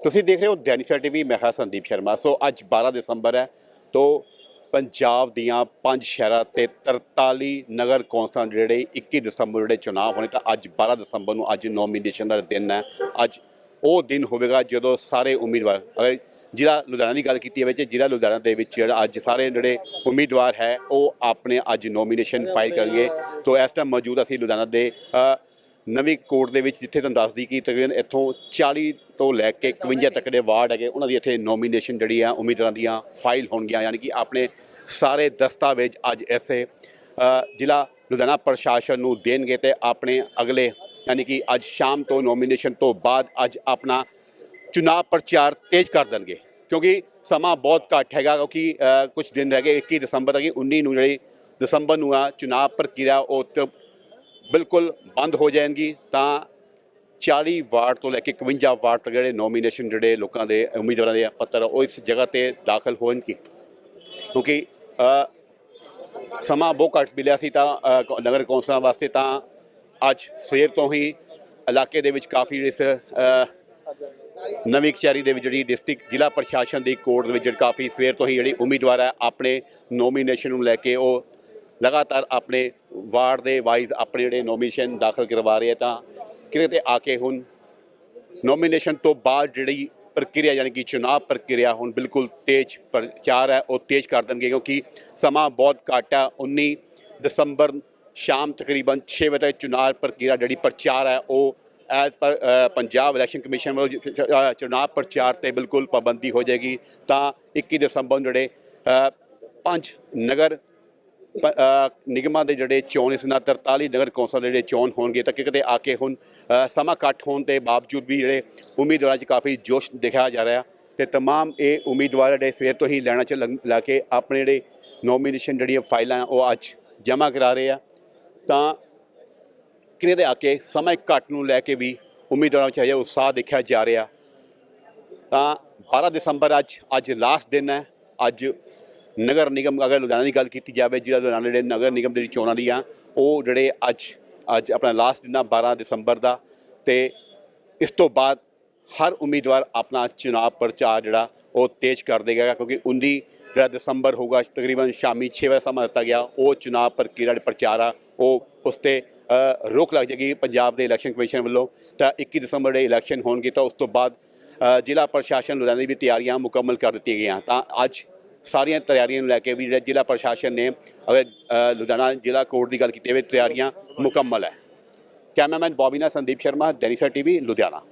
ਤੁਸੀਂ ਦੇਖ ਰਹੇ ਹੋ ਦੈਨਿਕਾ ਟੀਵੀ, ਮੈਂ ਹਾਂ ਸੰਦੀਪ ਸ਼ਰਮਾ। ਸੋ ਅੱਜ 12 ਦਸੰਬਰ ਹੈ, ਤੋਂ ਪੰਜਾਬ ਦੀਆਂ ਪੰਜ ਸ਼ਹਿਰਾਂ ਤੇ 43 ਨਗਰ ਕੌਂਸਲਾਂ ਜਿਹੜੇ 21 ਦਸੰਬਰ ਜਿਹੜੇ ਚੁਣਾਵ ਹੋਣੇ, ਤਾਂ ਅੱਜ 12 ਦਸੰਬਰ ਨੂੰ ਅੱਜ ਨੋਮੀਨੇਸ਼ਨ ਦਾ ਦਿਨ ਹੈ। ਅੱਜ ਉਹ ਦਿਨ ਹੋਵੇਗਾ ਜਦੋਂ ਸਾਰੇ ਉਮੀਦਵਾਰ, ਅਗਰ ਜ਼ਿਲ੍ਹਾ ਲੁਧਿਆਣਾ ਦੀ ਗੱਲ ਕੀਤੀ ਜਾਵੇ ਤੇ ਜ਼ਿਲ੍ਹਾ ਲੁਧਿਆਣਾ ਦੇ ਵਿੱਚ ਜਿਹੜਾ ਅੱਜ ਸਾਰੇ ਜਿਹੜੇ ਉਮੀਦਵਾਰ ਹੈ, ਉਹ ਆਪਣੇ ਅੱਜ ਨੋਮੀਨੇਸ਼ਨ ਫਾਈਲ ਕਰਨਗੇ। ਤੋਂ ਇਸ ਟਾਈਮ ਮੌਜੂਦ ਅਸੀਂ ਲੁਧਿਆਣਾ ਦੇ ਨਵੀਂ ਕੋਰਟ ਦੇ ਵਿੱਚ ਜਿੱਥੇ ਤੁਹਾਨੂੰ ਦੱਸਦੀ ਕਿ ਤਕਰੀਬਨ ਇੱਥੋਂ 40 ਤੋਂ ਲੈ ਕੇ 51 ਤੱਕ ਦੇ ਵਾਰਡ ਹੈਗੇ, ਉਹਨਾਂ ਦੀ ਇੱਥੇ ਨੋਮੀਨੇਸ਼ਨ ਜਿਹੜੀ ਆ ਉਮੀਦਵਾਰਾਂ ਦੀਆਂ ਫਾਈਲ ਹੋਣਗੀਆਂ, ਯਾਨੀ ਕਿ ਆਪਣੇ ਸਾਰੇ ਦਸਤਾਵੇਜ਼ ਅੱਜ ਐਸੇ ਜ਼ਿਲ੍ਹਾ ਲੁਧਿਆਣਾ ਪ੍ਰਸ਼ਾਸਨ ਨੂੰ ਦੇਣਗੇ ਤੇ ਆਪਣੇ ਅਗਲੇ, ਯਾਨੀ ਕਿ ਅੱਜ ਸ਼ਾਮ ਤੋਂ ਨੋਮੀਨੇਸ਼ਨ ਤੋਂ ਬਾਅਦ ਅੱਜ ਆਪਣਾ ਚੁਣਾਵ ਪ੍ਰਚਾਰ ਤੇਜ਼ ਕਰ ਦੇਣਗੇ। ਕਿਉਂਕਿ ਸਮਾਂ ਬਹੁਤ ਘੱਟ ਹੈਗਾ, ਕਿਉਂਕਿ ਕੁਝ ਦਿਨ ਰਹਿ ਗਏ 21 ਦਸੰਬਰ ਤੱਕ 19 ਨੂੰ ਜਿਹੜੀ ਦਸੰਬਰ ਨੂੰ ਆ ਚੁਣਾਵ ਪ੍ਰਕਿਰਿਆ, ਉਹ ਤ- ਬਿਲਕੁਲ ਬੰਦ ਹੋ ਜਾਣਗੀ ਤਾਂ 40 ਵਾਰਡ ਤੋਂ ਲੈ ਕੇ 51 ਵਾਰਡ ਤੱਕ ਜਿਹੜੇ ਨੋਮੀਨੇਸ਼ਨ ਜਿਹੜੇ ਲੋਕਾਂ ਦੇ, ਉਮੀਦਵਾਰਾਂ ਦੇ ਪੱਤਰ ਉਹ ਇਸ ਜਗ੍ਹਾ ਤੇ ਦਾਖਲ ਹੋਣਗੇ। ਕਿਉਂਕਿ ਸਮਾਂ ਬਹੁਤ ਘੱਟ ਮਿਲਿਆ ਸੀ ਤਾਂ ਨਗਰ ਕੌਂਸਲਾਂ ਵਾਸਤੇ ਤਾਂ ਅੱਜ ਸਵੇਰ ਤੋਂ ਹੀ ਇਲਾਕੇ ਦੇ ਵਿੱਚ ਕਾਫੀ ਇਸ ਨਵੀਂ ਕਚਹਿਰੀ ਦੇ ਵਿੱਚ ਜਿਹੜੀ ਡਿਸਟ੍ਰਿਕਟ ਜ਼ਿਲ੍ਹਾ ਪ੍ਰਸ਼ਾਸਨ ਦੀ ਕੋਰਟ ਦੇ ਵਿੱਚ ਕਾਫੀ ਸਵੇਰ ਤੋਂ ਹੀ ਜਿਹੜੀ ਉਮੀਦਵਾਰ ਹੈ, ਆਪਣੇ ਨੋਮੀਨੇਸ਼ਨ ਨੂੰ ਲੈ ਕੇ ਉਹ ਲਗਾਤਾਰ ਆਪਣੇ ਵਾਰਡ ਦੇ ਵਾਈਜ਼ ਆਪਣੇ ਜਿਹੜੇ ਨੋਮੀਨੇਸ਼ਨ ਦਾਖਲ ਕਰਵਾ ਰਹੇ ਆ ਤਾਂ ਕਿਤੇ ਤੇ ਆ ਕੇ ਹੁਣ ਨੋਮੀਨੇਸ਼ਨ ਤੋਂ ਬਾਅਦ ਜਿਹੜੀ ਪ੍ਰਕਿਰਿਆ ਯਾਨੀ ਕਿ ਚੁਣਾਵ ਪ੍ਰਕਿਰਿਆ ਹੁਣ ਬਿਲਕੁਲ ਤੇਜ਼ ਪ੍ਰਚਾਰ ਹੈ, ਉਹ ਤੇਜ਼ ਕਰ ਦੇਣਗੇ ਕਿਉਂਕਿ ਸਮਾਂ ਬਹੁਤ ਘੱਟ ਹੈ 19 ਦਸੰਬਰ ਸ਼ਾਮ ਤਕਰੀਬਨ 6 ਵਜੇ ਤੱਕ ਚੁਣਾਵ ਪ੍ਰਕਿਰਿਆ ਜਿਹੜੀ ਪ੍ਰਚਾਰ ਹੈ, ਉਹ as per Punjab election commission ਵੱਲੋਂ ਜ- ਪ੍ਰਚਾਰ ਤੇ ਬਿਲਕੁਲ ਪਾਬੰਦੀ ਹੋ ਜਾਏਗੀ। ਤਾਂ 21 ਦਸੰਬਰ ਨੂੰ ਜਿਹੜੇ ਪੰਜ ਨਗਰ ਨਿਗਮਾਂ ਦੇ ਜਿਹੜੇ ਚੋਣ ਇਸ ਨਾਲ 43 ਨਗਰ ਕੌਂਸਲ ਦੇ ਜਿਹੜੇ ਚੋਣ ਹੋਣਗੇ ਤਾਂ ਕਿਤੇ ਆ ਕੇ ਹੁਣ ਅ, ਸਮਾਂ ਘੱਟ ਹੋਣ ਦੇ ਬਾਵਜੂਦ ਵੀ ਜਿਹੜੇ ਉਮੀਦਵਾਰਾਂ 'ਚ ਕਾਫੀ ਜੋਸ਼ ਦਿਖਾਇਆ ਜਾ ਰਿਹਾ ਤੇ तमाम ਇਹ ਉਮੀਦਵਾਰ ਜਿਹੜੇ ਸਵੇਰ ਤੋਂ ਹੀ ਲੈਣਾ ਚ ਲੰਗ- ਲਾ ਕੇ ਆਪਣੇ ਜਿਹੜੇ ਨੋਮੀਨੇਸ਼ਨ ਜਿਹੜੀਆਂ ਫਾਈਲਾਂ ਉਹ ਅੱਜ ਜਮ੍ਹਾਂ ਕਰਾ ਰਹੇ ਆ ਤਾਂ ਕਿਤੇ ਦੇ ਆ ਕੇ ਸਮਾਂ ਘੱਟ ਨੂੰ ਲੈ ਕੇ ਵੀ ਉਮੀਦਵਾਰਾਂ ਵਿੱਚ ਹਜੇ ਉਤਸ਼ਾਹ ਦੇਖਿਆ ਜਾ ਰਿਹਾ ਤਾਂ 12 ਦਸੰਬਰ ਅੱਜ ਅੱਜ ਲਾਸਟ ਦਿਨ ਹੈ ਅੱਜ ਨਗਰ ਨਿਗਮ ਅਗਰ ਲੁਧਿਆਣਾ ਦੀ ਗੱਲ ਕੀਤੀ ਜਾਵੇ, ਜ਼ਿਲ੍ਹਾ ਲੁਧਿਆਣਾ ਜਿਹੜੇ ਨਗਰ ਨਿਗਮ ਦੀ ਚੋਣਾਂ ਦੀਆਂ, ਉਹ ਜਿਹੜੇ ਅੱਜ ਅੱਜ ਆਪਣਾ ਲਾਸਟ ਦਿਨ ਆ 12 ਦਸੰਬਰ ਦਾ ਤੇ ਇਸ ਤੋਂ ਬਾਅਦ ਹਰ ਉਮੀਦਵਾਰ ਆਪਣਾ ਚੁਣਾਵ ਪ੍ਰਚਾਰ ਜਿਹੜਾ, ਉਹ ਤੇਜ਼ ਕਰ ਦੇਗਾ ਕਿਉਂਕਿ 19 ਜਿਹੜਾ ਦਸੰਬਰ ਹੋਊਗਾ, ਤਕਰੀਬਨ ਸ਼ਾਮੀ 6 ਵਜੇ ਸਮਾਂ ਦਿੱਤਾ ਗਿਆ, ਉਹ ਚੁਣਾਵ ਪ੍ਰਕਿਰਿਆ, ਜਿਹੜਾ ਪ੍ਰਚਾਰ ਆ, ਉਹ ਉਸ ਤੇ ਰੋਕ ਲੱਗ ਜਾਏਗੀ ਪੰਜਾਬ ਦੇ ਇਲੈਕਸ਼ਨ ਕਮਿਸ਼ਨ ਵੱਲੋਂ। ਤਾਂ 21 ਦਸੰਬਰ ਦੇ ਇਲੈਕਸ਼ਨ ਹੋਣਗੇ ਤਾਂ ਉਸ ਤੋਂ ਬਾਅਦ ਜ਼ਿਲ੍ਹਾ ਪ੍ਰਸ਼ਾਸਨ ਲੁਧਿਆਣੇ ਦੀ ਵੀ ਤਿਆਰੀਆਂ ਮੁਕੰਮਲ ਕਰ ਦਿੱਤੀਆਂ ਗਈਆਂ। ਤਾਂ ਅੱਜ ਸਾਰੀਆਂ ਤਿਆਰੀਆਂ ਨੂੰ ਲੈ ਕੇ ਵੀ ਜਿਹੜਾ ਜ਼ਿਲ੍ਹਾ ਪ੍ਰਸ਼ਾਸਨ ਨੇ, ਅਗਰ ਲੁਧਿਆਣਾ ਜ਼ਿਲ੍ਹਾ ਕੋਰਟ ਦੀ ਗੱਲ ਕੀਤੀ ਜਾਵੇ, ਤਿਆਰੀਆਂ ਮੁਕੰਮਲ ਹੈ। ਕੈਮਰਾਮੈਨ ਬੌਬੀ ਨਾਲ ਸੰਦੀਪ ਸ਼ਰਮਾ, ਡੈਨੀਸਰ ਟੀਵੀ, ਲੁਧਿਆਣਾ।